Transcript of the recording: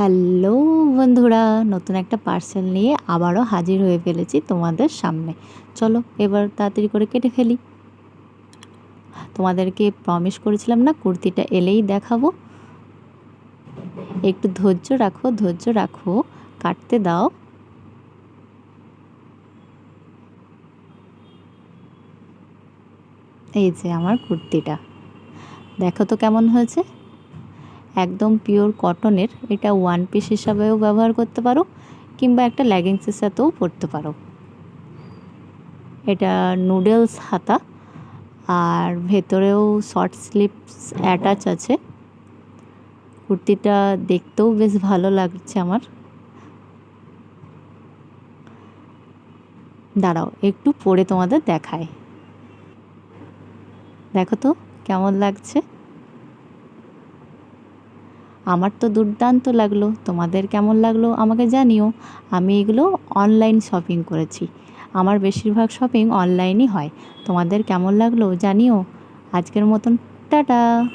Hello বন্ধুরা, নতুন একটা পার্সেল নিয়ে আবারও হাজির হয়ে ফেলেছি তোমাদের সামনে। চলো এবার তাড়াতাড়ি করে কেটে ফেলি। তোমাদেরকে প্রমিস করেছিলাম না, কুর্তিটা এলেই দেখাবো। একটু ধৈর্য রাখো ধৈর্য রাখো, কাটতে দাও। এই যে আমার কুর্তিটা। দেখো তো কেমন হয়েছে। একদম পিওর কটনের এটা ওয়ান পিস হিসাবেও ব্যবহার করতে পারো, কিংবা একটা লেগিংসের সাথেও পরতে পারো। এটা নুডলস হাতা, আর ভেতরেও শর্ট স্লিপস অ্যাটাচ আছে। কুর্তিটা দেখতেও বেশ ভালো লাগছে আমার। দাঁড়াও, একটু পরে তোমাদের দেখায় দেখো তো, কেমন লাগছে? আমার তো দুর্দান্ত লাগল। তোমাদের কেমন লাগল আমাকে জানিও। আমি এগুলো অনলাইন শপিং করেছি। আমার বেশিরভাগ শপিং অনলাইনই হয়। তোমাদের কেমন লাগল জানিও। আজকের মতন, টাটা!